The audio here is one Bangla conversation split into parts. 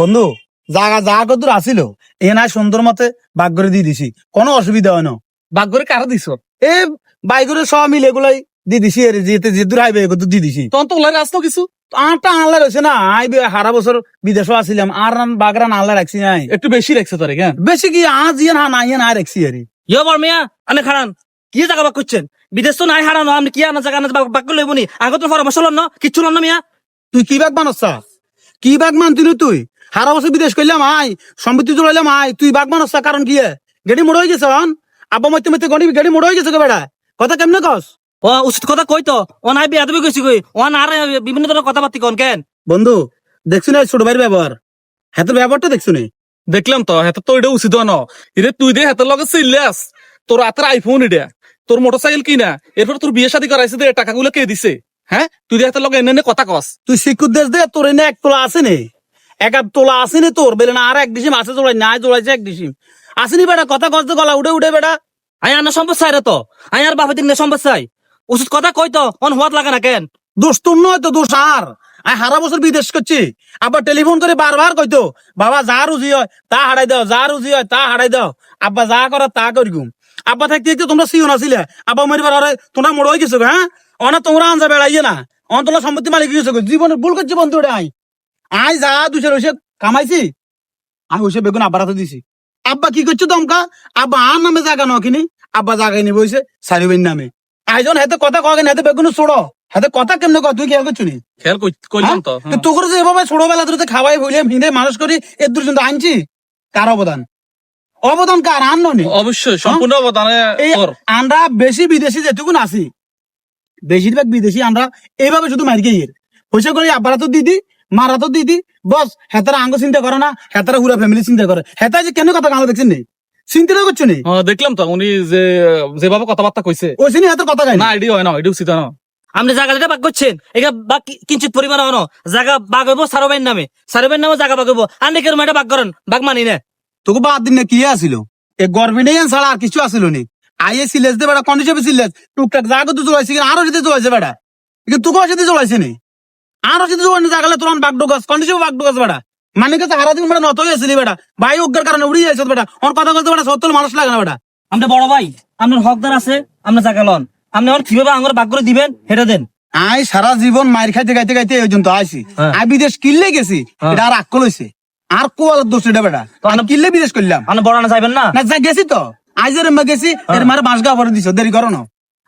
বন্ধু জাগা যা কত আসিল? এ নাই সুন্দর মতে বাগ করে দিয়ে দিছি। কোনো অসুবিধা হয় না। বাগ করে কারা দিছ? এ বাইকরে সব মিলে এগুলাই দিয়ে দিছি এর যেতে যে দূর হাইবে এগুলো দিয়ে দিছি। তখন তো ওলাই রাস্তাও কিছু? আটটা আনলা রয়েছে না আই হারা বছর বিদেশও আসিলাম। আর রান বাগরান আনলা রাখছি নাই। একটু বেশি রাখছে তোরে কেন? বেশি কি আজ ইয়ে না নাই না রাখছি আরে ইয়ে বর মিয়া আনে খারান কি জায়গা বাক করছেন? বিদেশ তো নাই হারানো আপনি কি আনা জায়গা আনা বাক করে লইবনি আগে তো পরামর্শ লন না কিচ্ছু লন না মিয়া। তুই কি বাগ বানসা কি বাগ মানতিল তুই? হারা বছর বিদেশ করলাম আই সম্পত্তি জোড়াইলাম আই তুই বাগ বানসা কারণ কি? গেড়ি মোড় হয়ে গেছে হন আব্বা মধ্যে মধ্যে গড়ি গেড়ি মোড় হয়ে গেছে বেড়া। কথা কেমনে কস? ও উচিত কথা কই তো। ও নাই বিয়া তুমি কইছি কই। ও না আর বিভিন্ন ধরনের কথাবার্তি কন কেন? বন্ধু দেখছি না ছোট ভাইয়ের ব্যবহার? হাতের ব্যবহারটা দেখছ নি? দেখলাম তো হেতে তো এটা উচিত ন এরে তুই দে হেতের লগে চিল্লাস তোর হাতের আইফোন এটা তোর মোটরসাইকেল কিনা। এরপর তোর বিয়ে শাদী করাইছে দে টাকাগুলো কে দিছে? হ্যাঁ? তুই দে হাতের লগে এনে এনে কথা কস। তুই শিক্ষুর দেশ দে তোর এনে এক তোলা আছে নে? এক আধ তোলা আসেনি তোর, বেলে না, আর এক ডিসিম আছে জোড়াই নাই জোড়াইছে এক ডিসিম। আসেনি বেটা, কথা তো গলা, উঠে উঠে বেটা। আই আনা সম্পদ চাই তো আই আর বাপে দিন সম্পদ চাই উচিত কথা কই তো, অন হওয়াত লাগে না কেন? দোষ তোর নয় তো, দোষ আর। আমি হারা বছর বিদেশ করছি, আবার টেলিফোন করে বারবার কইতো বাবা যা রুজি হয়, তা হারাই দাও, যা রুজি হয়, তা হারাই দাও, আব্বা যা করার তা করি গুম। আব্বা থাকতে একটু তোমরা সিও নাছিলে আব্বা মরিবার আরে তোমরা হয়ে গেছো হ্যাঁ? অনা তোমরা আনজা বেড়াইয়ে না অন তোমরা সম্পত্তি মালিক গেছো গো। জীবনে ভুল করছি বন্ধু ওটা আই আই যা দুশো রয়েছে কামাইছি। আমি ওইসব বেগুন আব্বার হাতে দিছি। আব্বা কি করছ দমকা? আব্বা আর নামে জায়গা নকিনি আব্বা জায়গায় নিব হয়েছে সারিবেন নামে। আইজন হাতে কথা কগেন হাতে বেগুন ছোড়ো। হাতে কথা কেমনে কয় তুই খেয়াল করছ নি খেয়াল করলাম তো হ্যাঁ। তোর যে এভাবে ছোটবেলা ধরে খাওয়াই বলিয়াম হিন্দে মানুষ করি এর দুর্জন্ত আনছি। কার অবদান? অবদান কার? আন নি অবশ্যই সম্পূর্ণ অবদানে তোর। আমরা বেশি বিদেশি যেটুকুন আছি। বেশিরভাগ বিদেশি আমরা এইভাবে শুধু মারি গিয়ে পয়সা করে আব্বারা তো দিদি মারা তো দিদি। বস হেতারা আঙ্গ চিন্তা করে না হেতারা পুরা ফ্যামিলি চিন্তা করে। হেতা যে কেন কথা গাঁও দেখছেন নি? চিন্তা করছ নি? হ্যাঁ, দেখলাম তো উনি যে যেভাবে কথাবার্তা কইছে। ওই সিনি হেতার কথা না? এডি হয় না এডি উচিত না। আপনি জায়গা যেটা বাক করছেন এটা বাক কিঞ্চিত পরিমাণ হনো জায়গা বাগ হইব সারোবাইন নামে। সারোবাইন নামে জায়গা বাগ হইব। আন্নে কেরম এটা বাগ করেন বাগ মানি না। তোকে বাদ দিন না কি আসিল এ গর্বে নেই ছাড়া আর কিছু আসিল নি। আইয়ে সিলেস দে বেড়া কন্ডিশন সিলেস টুকটাক জাগা তো জোড়াইছে আরও যদি জোড়াইছে বেড়া। কিন্তু তোকে সাথে জোড়াইছে নি। আরও যদি জোড়াইনি জাগালে তোর বাগ ডোগাস কন্ডিশন বাগ ডোগাস বেড়া মানে কাছে হারা দিন বেড়া নত হয়েছিলি বেড়া ভাই উগ্রের কারণে উড়িয়ে যাইছে বেড়া ওর কথা বলতে বেড়া সত্তর মানুষ লাগে না বেড়া আপনার বড় ভাই আপনার হকদার আছে লন। আপনি আমার কীভাবে আঙুর বাগ করে দিবেন দেন। আই সারা জীবন মায়ের খাইতে খাইতে খাইতে এই আইছি। হ্যাঁ। আই বিদেশ কিনলে গেছি হ্যাঁ। এটা আর আক্কল হয়েছে আর কোয়াল দোষ এটা আনা- কিনলে বিদেশ করলাম। আপনি বড় না চাইবেন না? না গেছি তো। আজ এর মা গেছি এর মারে বাঁশ গা ভরে দিছ দেরি করো না।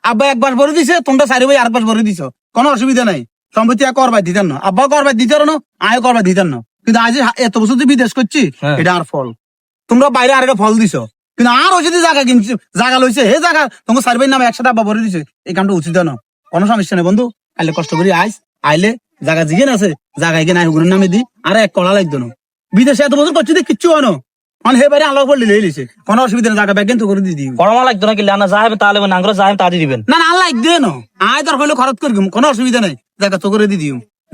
আব্বা একবার ভরে দিছে তোমরা সারি ভাই আর বাস ভরে দিছ। কোনো অসুবিধা নাই। সম্পত্তি আর করবাই দিতেন না। আব্বা করবাই দিতে না আয় করবাই দিতেন না। কিন্তু আজ এত বছর যে বিদেশ করছি হ্যাঁ। এটা আর ফল। তোমরা বাইরে আর একটা ফল দিছ। কিন্তু আর যদি জায়গা কিনছি জায়গা লইছে হে জায়গা তোমার সারি ভাই নামে একসাথে আব্বা ভরে দিছে। এই কামটা উচিত না। কোনো সমস্যা নেই বন্ধু আইলে কষ্ট করি আইস আইলে জায়গা জিগেন আছে জায়গা গিয়ে নাই হুগুরের নামে দি আর এক কলা লাগতো না। বিদেশে এত বছর করছি কিচ্ছু হয় না। মানে হে বাইরে আলো পড়লে লইছে। কোনো অসুবিধা নেই জায়গা ব্যাগ তো করে দিয়ে দিই লাগতো না কিলে আনা যাইবেন তাহলে আঙ্গুর যাইবেন তাড়ি দিবেন। না না আল্লাহ দে না। আয় তোর হইলে খরচ করি কোনো অসুবিধা নাই। জায়গা তো করে দিও।